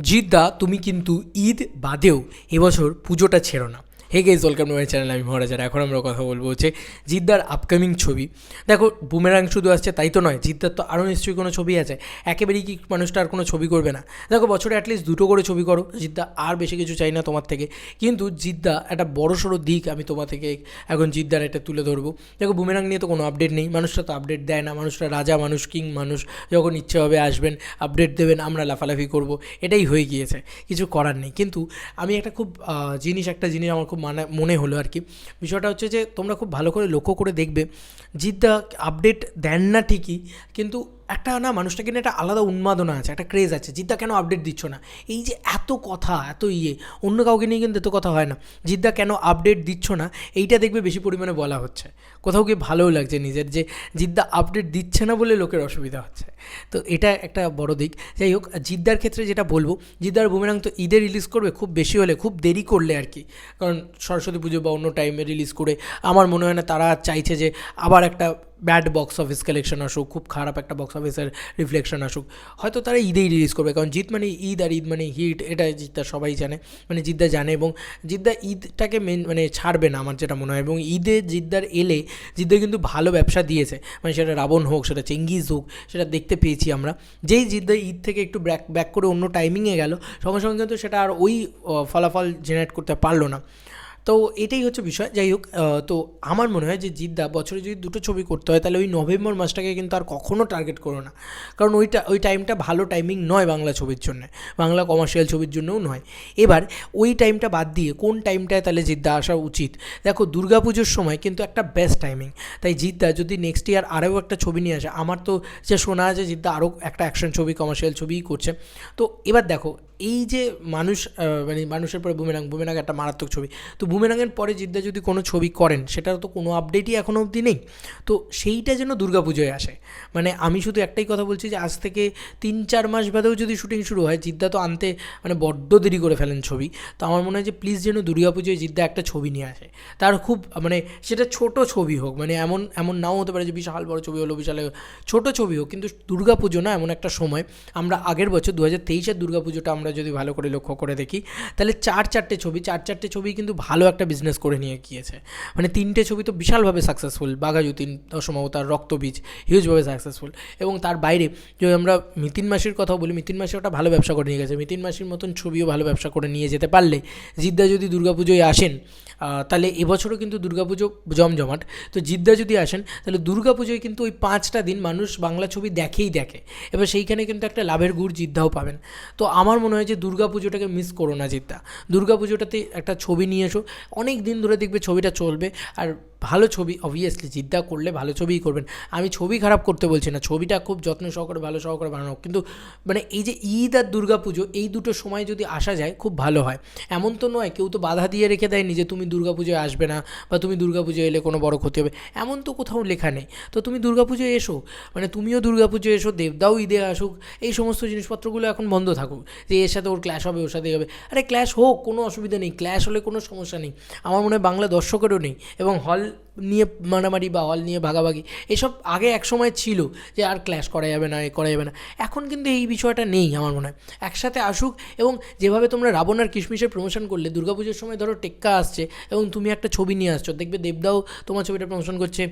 জিদ্দা তুমি কিন্তু ঈদ বাদেও এবছর পুজোটা ছেড়ো না। Hey guys welcome to my channel আমি মহারাজার এখন আমরা কথা বলব হচ্ছে জিদ্দার আপকামিং ছবি। দেখো বুমেরাং শুধু আসছে, তাই তো নয়, জিদ্দার তো আরও নিশ্চয়ই কোনো ছবি আছে। একেবারেই কি মানুষটা আর কোনো ছবি করবে না। দেখো, বছরে অ্যাটলিস্ট দুটো করে ছবি করো, জিদ্দা আর বেশি কিছু চাই না তোমার থেকে। কিন্তু জিদ্দা একটা বড় সড়ো দিক আমি তোমার থেকে এখন জিদ্দার এটা তুলে ধরবো। দেখো বুমেরাং নিয়ে তো কোনো আপডেট নেই মানুষটা তো আপডেট দেয় না মানুষটা রাজা, মানুষ কিং মানুষ যখন ইচ্ছে হবে আসবেন আপডেট দেবেন, আমরা লাফালাফি করব, এটাই হয়ে গিয়েছে, কিছু করার নেই। কিন্তু আমি একটা খুব জিনিস, একটা জিনিস আমার খুব মানে মনে হলো আর কি। বিষয়টা হচ্ছে যে তোমরা খুব ভালো করে লক্ষ্য করে দেখবে, জিদ্দা আপডেট দেন না ঠিকই, কিন্তু একটা না মানুষটাকে নিয়ে একটা আলাদা উন্মাদনা আছে, একটা ক্রেজ আছে, জিদ্দা কেন আপডেট দিচ্ছ না? এই যে এত কথা, এত ইয়ে অন্য কাউকে নিয়ে কিন্তু এত কথা হয় না। জিদ্দা কেন আপডেট দিচ্ছ না? এইটা দেখবে বেশি পরিমাণে বলা হচ্ছে। কোথাও গিয়ে ভালোও লাগছে নিজের যে জিদ্দা আপডেট দিচ্ছে না বলে লোকের অসুবিধা হচ্ছে। তো এটা একটা বড় দিক। যাই হোক, জিদ্দার ক্ষেত্রে যেটা বলব, জিদ্দার বুমেরাং তো ঈদে রিলিজ করবে খুব বেশি হলে, খুব দেরি করলে আর কি। কারণ সরস্বতী পুজো বা অন্য টাইমে রিলিজ করে, আমার মনে হয় না তারা চাইছে যে আবার একটা ব্যাড বক্স অফিস কালেকশন আসুক, খুব খারাপ একটা বক্স অফিসের রিফ্লেকশন আসুক, হয়তো তারা ঈদেই রিলিজ করবে, কারণ জিত মানে ঈদ আর ঈদ মানে হিট এটা জিদ্দা সবাই জানে মানে জিদ্দা জানে এবং জিদ্দা ঈদটাকে মেন মানে ছাড়বে না, আমার যেটা মনে হয় এবং ঈদে জিদ্দার এলে জিদ্দা কিন্তু ভালো ব্যবসা দিয়েছে মানে সেটা রাবণ হোক, সেটা চেঙ্গিজ হোক, সেটা দেখতে পেয়েছি আমরা, যেই জিদ্দা ঈদ থেকে একটু ব্যাক ব্যাক করে অন্য টাইমিংয়ে গেল, সঙ্গে সঙ্গে কিন্তু সেটা আর ওই ফলাফল জেনারেট করতে পারল না। তো এটাই হচ্ছে বিষয়। যাই হোক তো আমার মনে হয় যে জিদ্দা বছরে যদি দুটো ছবি করতে হয়, তাহলে ওই নভেম্বর মাসটাকে কিন্তু আর কখনও টার্গেট করো না। কারণ ওইটা, ওই টাইমটা ভালো টাইমিং নয় বাংলা ছবির জন্য। বাংলা কমার্শিয়াল ছবির জন্যও নয়। এবার ওই টাইমটা বাদ দিয়ে কোন টাইমটায় তাহলে জিদ্দা আসা উচিত? দেখো, দুর্গাপুজোর সময় কিন্তু একটা বেস্ট টাইমিং তাই জিদ্দা যদি নেক্সট ইয়ার আরও একটা ছবি নিয়ে আসে, আমার তো যে শোনা আছে, জিদ্দা আরও একটা অ্যাকশন ছবি কমার্শিয়াল ছবিই করছে। তো এবার দেখো এই যে মানুষ মানে মানুষের পরে বুমেরাং বুমেরাং একটা মারাত্মক ছবি। তো বুমেরাংয়ের পরে জিদ্দা যদি কোনো ছবি করেন সেটার তো কোনো আপডেটই এখনও অবধি নেই। তো সেইটা যেন দুর্গাপুজোয় আসে। মানে আমি শুধু একটাই কথা বলছি যে, আজ থেকে তিন চার মাস বাদেও যদি শুটিং শুরু হয়, জিদ্দা তো আনতে মানে বড্ড দেরি করে ফেলেন ছবি। তো আমার মনে হয় যে প্লিজ যেন দুর্গাপুজোয় জিদ্দা একটা ছবি নিয়ে আসে। তার খুব মানে সেটা ছোট ছবি হোক মানে এমন এমন নাও হতে পারে যে, বিশাল বড় ছবি হলো, বিশাল ছোট ছবি হোক, কিন্তু দুর্গাপুজো না এমন একটা সময়। আমরা আগের বছর দু হাজার তেইশের দুর্গাপুজোটা আমরা যদি ভালো করে লক্ষ্য করে দেখি, তাহলে চার চারটে ছবি, চার চারটে ছবি কিন্তু ভালো একটা বিজনেস করে নিয়ে গিয়েছে। মানে তিনটে ছবি তো বিশালভাবে সাকসেসফুল বাঘাযতীন রক্ত রক্তবীজ হিউজভাবে সাকসেসফুল এবং তার বাইরে যদি আমরা মিতিন মাসির কথা বলি, মিতিন মাসি ওটা ভালো ব্যবসা করে নিয়ে গেছে। মিতিন মাসির মতন ছবিও ভালো ব্যবসা করে নিয়ে যেতে পারলে জিদ্দা যদি দুর্গাপুজোয় আসেন তাহলে এবছরও কিন্তু দুর্গাপুজো জমজমাট। তো জিদ্দা যদি আসেন, তাহলে দুর্গাপুজোয় কিন্তু ওই পাঁচটা দিন মানুষ বাংলা ছবি দেখেই দেখে। এবার সেইখানে কিন্তু একটা লাভের গুড় জিদ্দাও পাবেন। তো আমার মনে হয় যে দুর্গাপুজোটাকে মিস করো না জিদ্দা। দুর্গাপুজোটাতে একটা ছবি নিয়ে এসো। অনেক দিন ধরে দেখবে ছবিটা চলবে। আর ভালো ছবি অবভিয়াসলি জিদ্দা করলে ভালো ছবিই করবেন। আমি ছবি খারাপ করতে বলছি না। ছবিটা খুব যত্ন সহকারে, ভালো সহকারে বানানো কিন্তু মানে এই যে ঈদ আর দুর্গাপুজো, এই দুটো সময় যদি আসা যায়, খুব ভালো হয়। এমন তো নয়, কেউ তো বাধা দিয়ে রেখে দেয়নি যে তুমি দুর্গাপুজোয় আসবে না বা তুমি দুর্গাপুজোয় এলে কোনো বড় ক্ষতি হবে। এমন তো কোথাও লেখা নেই। তো তুমি দুর্গাপুজোয় এসো। মানে তুমিও দুর্গাপুজোয় এসো, দেবদাও ঈদে আসুক, এই সমস্ত জিনিসপত্রগুলো এখন বন্ধ থাকুক। যে এর সাথে ওর ক্ল্যাশ হবে, ওর সাথে হবে। আরে ক্ল্যাশ হোক, কোনো অসুবিধা নেই। ক্ল্যাশ হলে কোনো সমস্যা নেই। আমার মনে হয় বাংলা দর্শকেরও নেই এবং হল নিয়ে মারামারি বা হল নিয়ে ভাগাভাগি, এসব আগে এক সময় ছিল যে আর ক্ল্যাশ করা যাবে না, এ করা যাবে না। এখন কিন্তু এই বিষয়টা নেই আমার মনে হয়। একসাথে আসুক এবং যেভাবে তোমরা রাবণ আর কিশমিশের প্রমোশন করলে, দুর্গাপুজোর সময় ধরো টেক্কা আসছে এবং তুমি একটা ছবি নিয়ে আসছো, দেখবে দেবদাও তোমার ছবিটা প্রমোশন করছে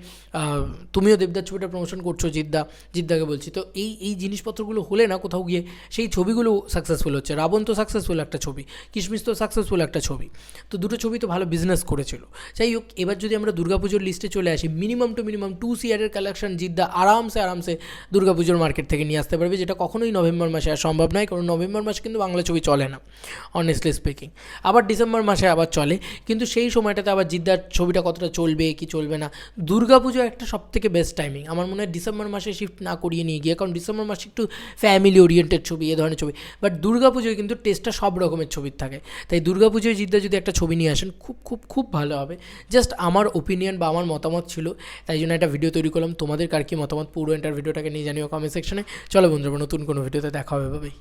তুমিও দেবদার ছবিটা প্রমোশন করছ, জিদ্দা, জিদ্দাকে বলছি। তো এই এই জিনিসপত্রগুলো হলে না কোথাও গিয়ে সেই ছবিগুলো সাকসেসফুল হচ্ছে। রাবণ তো সাকসেসফুল একটা ছবি, কিশমিশ তো সাকসেসফুল একটা ছবি। তো দুটো ছবি তো ভালো বিজনেস করেছিল। যাই হোক, এবার যদি আমরা দুর্গাপুজোর লিস্টে চলে আসি। মিনিমাম টু মিনিমাম টু সিয়ারের কালেকশন জিদ্দা আরামসে আরামসে দুর্গাপুজোর মার্কেট থেকে নিয়ে আসতে পারবে, যেটা কখনোই নভেম্বর মাসে আর সম্ভব নয়, কারণ নভেম্বর মাসে কিন্তু বাংলা ছবি চলে না অনেস্টলি স্পিকিং আবার ডিসেম্বর মাসে আবার চলে, কিন্তু সেই সময়টাতে আবার জিদ্দার ছবিটা কতটা চলবে, কি চলবে না, দুর্গাপুজো একটা সব থেকে বেস্ট টাইমিং আমার মনে হয় ডিসেম্বর মাসে শিফট না করিয়ে নিয়ে গিয়ে, কারণ ডিসেম্বর মাসে একটু ফ্যামিলি ওরিয়েন্টেড ছবি, এ ধরনের ছবি। বাট দুর্গাপুজোয় কিন্তু টেস্টটা সব রকমের ছবির থাকে। তাই দুর্গাপুজোয় জিদ্দা যদি একটা ছবি নিয়ে আসেন, খুব খুব খুব ভালো হবে। জাস্ট আমার ওপিনিয়ন বা আমার মতামত ছিল, তাই জন্য একটা ভিডিও তৈরি করলাম। তোমাদের কার কি মতামত? পুরো এন্টার ভিডিওটাকে নিয়ে জানিও কমেন্ট সেকশনে চলো বন্ধুরা, নতুন কোনো ভিডিওতে দেখা হবে ভাবেই